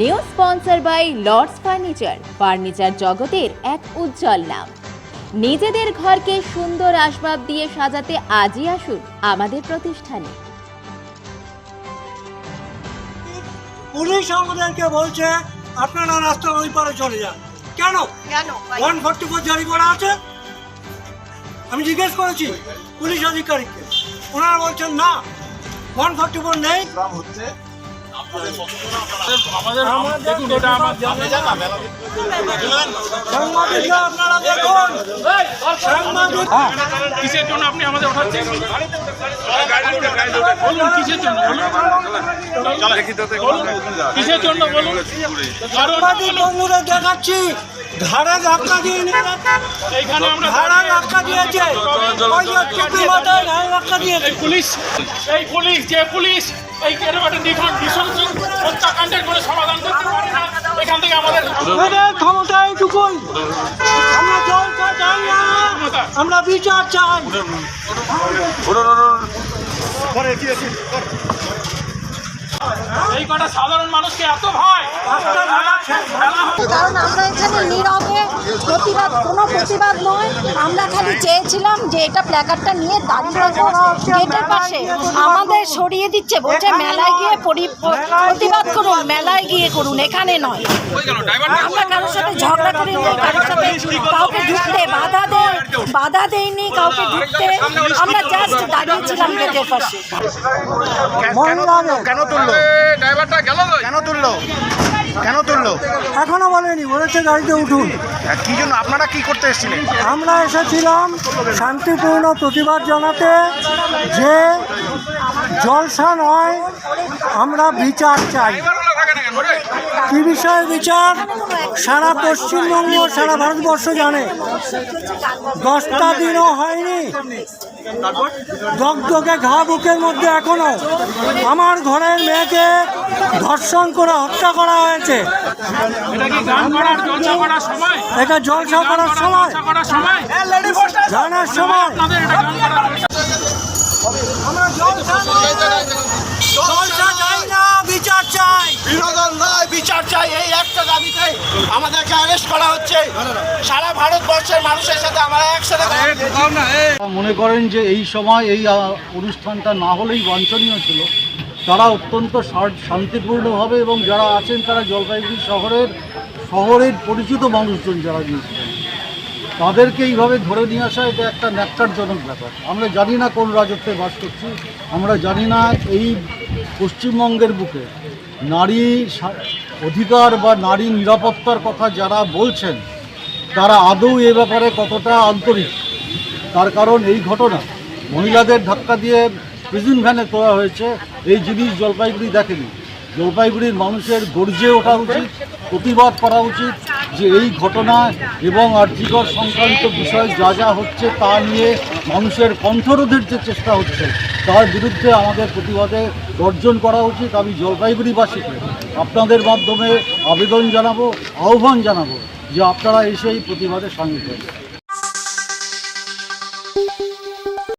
New sponsor by Lords furniture furniture জগতের এক উজ্জ্বল নাম। নিজেদের ঘরকে সুন্দর আসবাব দিয়ে সাজাতে আজই আসুন আমাদের প্রতিষ্ঠানে। পুলিশ আমাদেরকে বলছে আপনারা রাস্তার ওই পারে চলে যান। কেন? কেন? ওয়ান ফোর্টি ফোর জারি করা আছে? আমি জিজ্ঞেস করেছি পুলিশ আধিকারিককে। ওনারা বলছেন না ওয়ান ফোর্টি ফোর নেই। কিসের জন্য আপনি আমাদের কিসের জন্য বলুন কিসের জন্য বলুন দেখাচ্ছি ঘাড়ে ধাক্কা দিয়ে ঘাড়ে ধাক্কা দিয়েছে পুলিশ, এই পুলিশ, যে পুলিশ, এই এরকম একটা নির্মাণ নৃশংস হত্যাকাণ্ডের কোনো সমাধান করতে পারে না এখান থেকে আমাদের এদের ক্ষমতা এইটুকুই। আমরা জলটা চাই না আমরা বিচার চাই। এই কটা সাধারণ মানুষকে এত ভয়। কারণ আমরা এখানে নীরবে প্রতিবাদ কোনো প্রতিবাদ নয়। আমরা খালি চেয়েছিলাম যে এটা প্ল্যাকার্ডটা নিয়ে দাঁড়িয়ে গেটের পাশে আমাদের সরিয়ে দিচ্ছে বলছে মেলায় গিয়ে পরি- প্রতিবাদ করুন মেলায় গিয়ে করুন এখানে নয়। আমরা কারোর সাথে ঝগড়া করিনি কারোর সাথে কাউকে ঢুকতে বাধা দেয় বাধা দেয়নি কাউকে ঢুকতে। আমরা জাস্ট দাঁড়িয়েছিলাম গেটের পাশে। কেন তুললো? কেন তুললো? কেন তুললো? এখনও বলেনি বলেছে গাড়িতে উঠুন। কি জন্য? আপনারা কি করতে এসেছিলেন? আমরা এসেছিলাম শান্তিপূর্ণ প্রতিবাদ জানাতে যে জলসা নয় আমরা বিচার চাই। কি বিষয়ে বিচার? সারা পশ্চিমবঙ্গ সারা ভারতবর্ষ জানে। দশটা দিনও হয়নি। দগদগে ঘা বুকের মধ্যে এখনও আমার ঘরের মেয়েকে ধর্ষণ করে হত্যা করা হয়েছে। এটা কি গান করার জলসা করার সময়? সময়। জানার সময়। আপনাদের এটা গান করার আমরা জলসা চাই না বিচার চাই। আমাদেরকে অ্যারেস্ট করা হচ্ছে। সারা ভারতবর্ষের মানুষের সাথে আমরা একসাথে মনে করেন যে এই সময় এই অনুষ্ঠানটা না হলেই বাঞ্ছনীয় ছিল? তারা অত্যন্ত শান্তিপূর্ণভাবে এবং যারা আছেন তারা জলপাইগুড়ি শহরের শহরের পরিচিত মানুষজন যারা গিয়েছিলেন। তাদেরকে এইভাবে ধরে নিয়ে আসা এটা একটা ন্যাক্কারজনক ব্যাপার। আমরা জানি না কোন রাজত্বে বাস করছি। আমরা জানি না এই পশ্চিমবঙ্গের বুকে নারী অধিকার বা নারী নিরাপত্তার কথা যারা বলছেন, তারা আদৌ এ ব্যাপারে কতটা আন্তরিক? তার কারণ এই ঘটনা। মহিলাদের ধাক্কা দিয়ে প্রিজন ভ্যানে তোলা হয়েছে। এই জিনিস জলপাইগুড়ি দেখেনি। জলপাইগুড়ির মানুষের গর্জে ওঠা উচিত, প্রতিবাদ করা উচিত যে এই ঘটনা এবং আর্থিকর সংক্রান্ত বিষয় যা যা হচ্ছে তা নিয়ে মানুষের কণ্ঠরোধের যে চেষ্টা হচ্ছে তার বিরুদ্ধে আমাদের প্রতিবাদে গর্জন করা উচিত। আমি জলপাইগুড়িবাসীকে আপনাদের মাধ্যমে আবেদন জানাব, আহ্বান জানাব যে আপনারা এসে এই প্রতিবাদে সামিল হন।